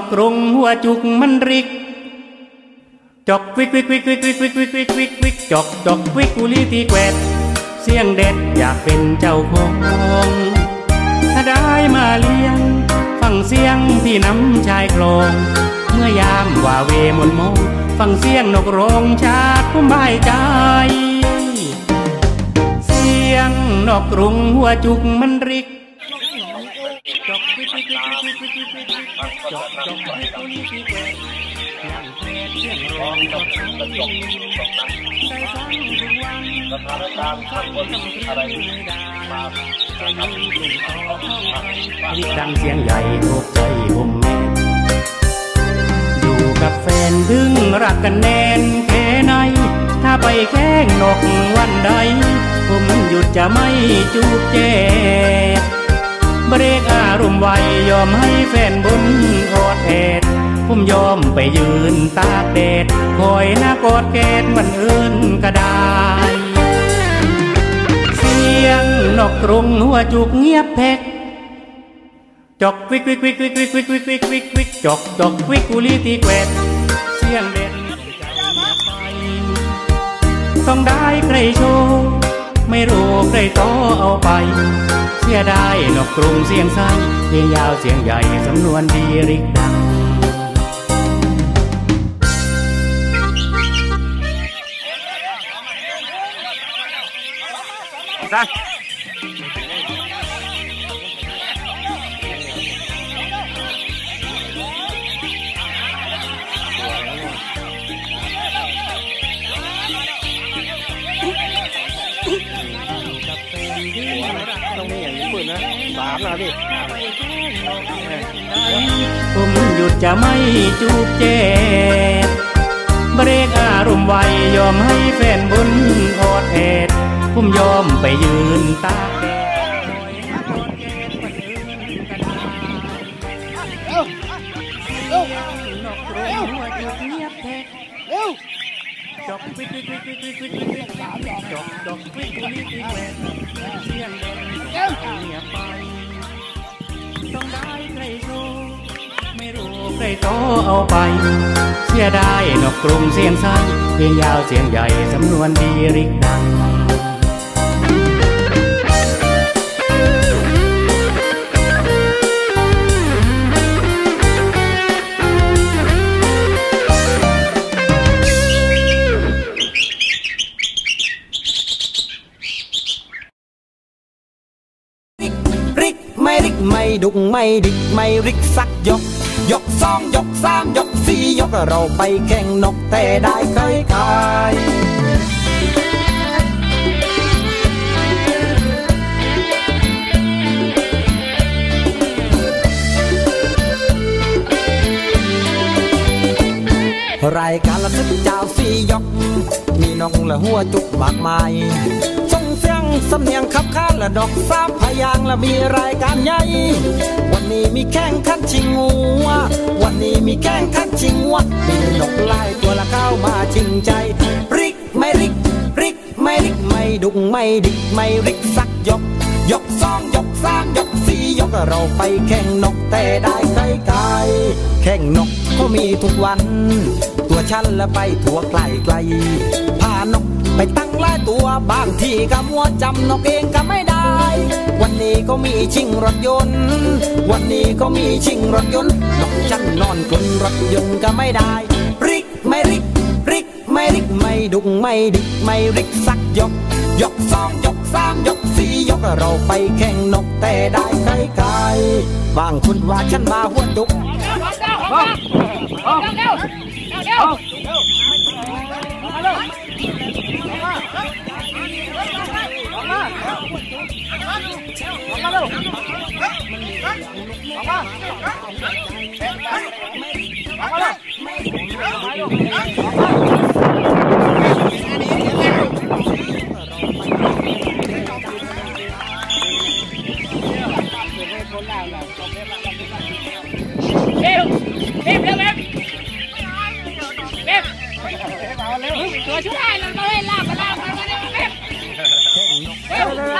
อกกรงหัวจุกมันริก จอกวิกวิกวิกวิกวิกวิกวิกวิกวิกวิกจอกจอกวิกกุลีตีแกวดเสียงเด็ดอยากเป็นเจ้าของถ้าได้มาเลี้ยง ฟังเสียงที่น้ำชายคลอง เมื่อยามว่าเวมนโมงฟังเสียงนกโรงชาติผู้บใจเสียงนกกรุงหัวจุกมันริกจอก วิดวิดวิดวิดวิดจอกจอกวิดวิดวิดวิดนั่งเพลงเสียงร้องกับทั้งปีได้ฟังทุกวันสถานการณ์ข้างบนอะไรดาจะมีกลุ่มขอห้องไปรีบดังเสียงใหญ่ถูกใจผมแม่อยู่กับแฟนถึงรักกันแน่นแค่ไหนถ้าไปแข้งนกวันใด ผมหยุดจะไม่จูบแจ เบรกอารมณ์ไวยอมให้แฟนบนอดแอดผมยอมไปยืนตากแดดคอยหน้ากอดแกดวันอื่นก็ได้เสียงนกกรงหัวจุกเงียบแพกจอกวิกวิกวิกวิกวิกวิกวิกวิกวิกวิกจอกจอกวิกกุลีตีแกวดเสียงเด่นใจไปต้องได้ใครโชว์ ไม่รู้ใครต่อเอาไป เสียดายนกกรุงเสียงใสเพลงยาวเสียงใหญ่สำนวนดีริกดังซามนะพี่ผมหยุดจะไม่จูบแจกเบรกอารมณ์ไวยอมให้แฟนบนอดแอดผมยอมไปยืนตาแดดคอยหน้ากอดแกดวันอื่นก็ได้นอกโรงหัวจุกเงียบจอกวิกวิกวิกวิกวิกวิกวิกวิกจอกจอกวิกกุลีตีแหวนเสียงเด่นเงียบไป รโชว์ไม่รู้ใครโตเอาไป เสียดายนกกรุงเสียงใสเพลงยาวเสียงใหญ่สำนวนดีริกดัง ดุกไม่ดิกไม่ริกสักยก ยกสองยกสามยกสี่ยกเราไปแข่งนกแต่ได้ใครใครรายการละทึกเจ้าสี่ยก มีนกและหัวจุกมากมาย สำเนียงขับข้านและดอกสามพยางและมีรายการใหญ่ วันนี้มีแข่งขันชิงงัว วันนี้มีแข่งขันชิงงัวมีนกไล่ตัวละเข้ามาชิงใจริกไม่ริกริกไม่ริกไม่ดุกไม่ดิกไม่ริกสักยก ยกสองยกสามยกสี่ยกเราไปแข่งนกแต่ได้ใครไกลแข่งนกก็มีทุกวัน ตัวฉันละไปทั่วไกลไกล ไปตั้งหลายตัวบางที่ก็มัวจำนกเองก็ไม่ได้ วันนี้ก็มีชิงรถยนต์ วันนี้ก็มีชิงรถยนต์นกฉันนอนกลนรถยนต์ก็ไม่ได้ริกไม่ริกริกไม่ริกไม่ดุกไม่ดิกไม่ริกสักยก ยกสองยกสามยกสี่ยกเราไปแข่งนกแต่ได้ใครไกลบางคนว่าฉันมาหัวจุกเร็วเร็วเร็วเร็ว Em, em, em. Em. Em. Em. Em. Em. Em. Em. Em. Em. Em. Em. Em. Em. Em. Em.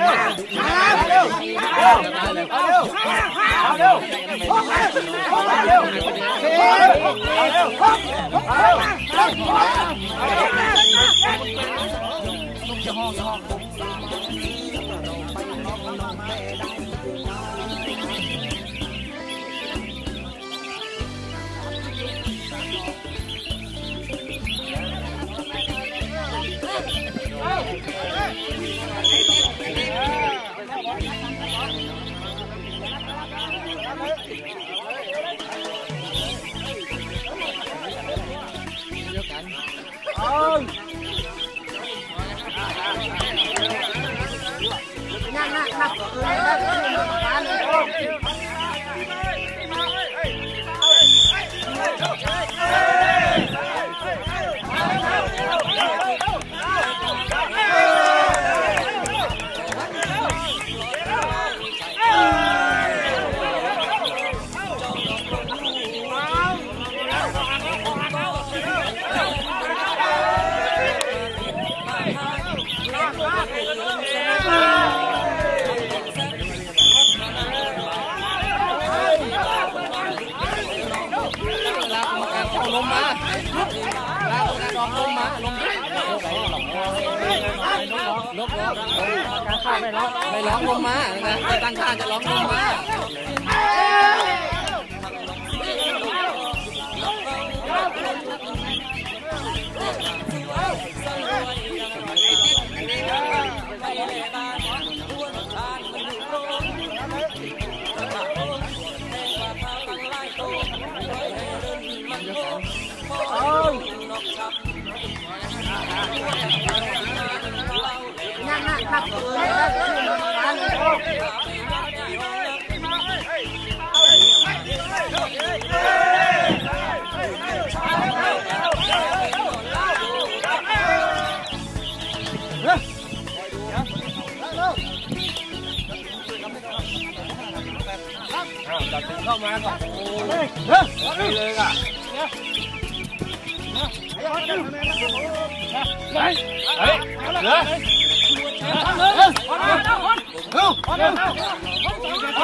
เร็วเอาเร็วเอาเร็วเอาเร็วเอาเร็วเอาเร็วเอาเร็วเอาเร็วเอาเร็ว Nak, nak, nak. ไม่ร้องไม่ร้องลงมาจะตั้งข้าจะร้องลงมาสวยยั จัดถึงเข้ามาก่อนเฮ้ยเฮ้ยเลยอ่ะเฮ้ยเฮ้ยเฮ้ยเฮ้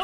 ย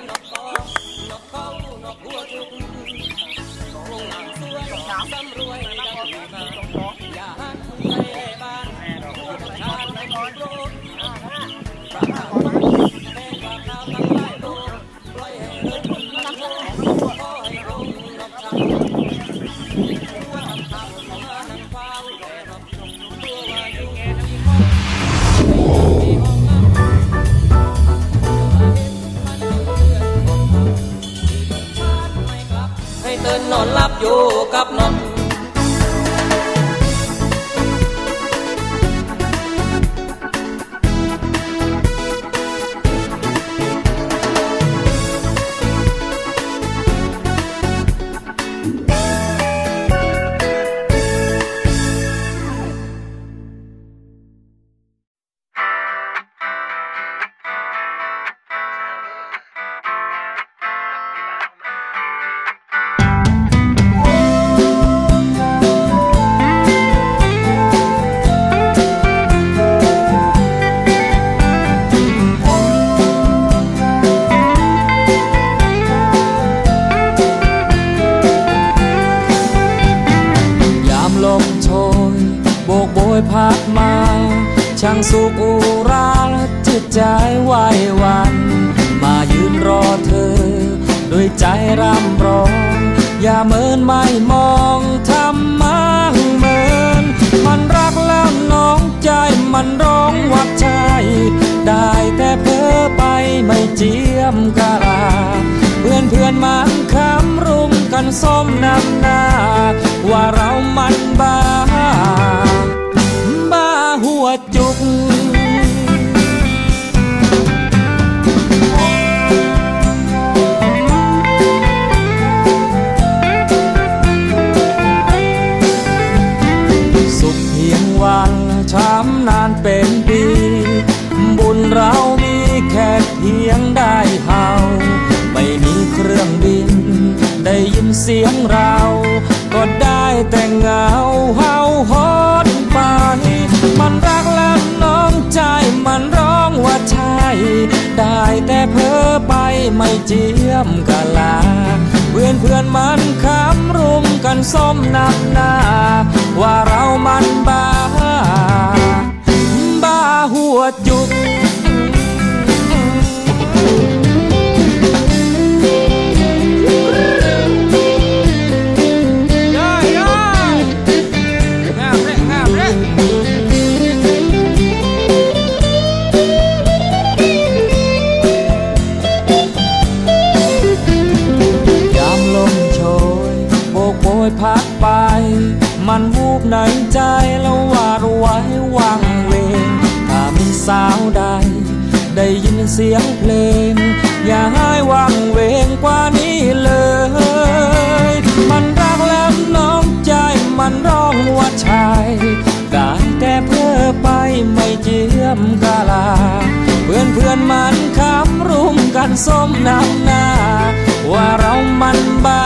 อย่าเมินไม่มองทำมังเมิน มันรักแล้วน้องใจมันร้องวัดใจได้แต่เพ้อไปไม่เจียมกะลาเพื่อนเพื่อนมันคำรุมกันส้มนำหน้า ว่าเรามันบ้า บ้าหัวจุก ไม่เจียมกะลา เพื่อนเพื่อนมันคำรุมกันส้มนักหน้า ว่าเรามันบ้า บ้าหัวจุก ได้ยินเสียงเพลง อย่าให้วังเวงกว่านี้เลย มันรักแล้วน้องใจมันร้องว่าชายได้แต่เพื่อไปไม่เจียมกาลา เพื่อนเพื่อนมันคำรุมกันส้มน้ำหน้า ว่าเรามันบา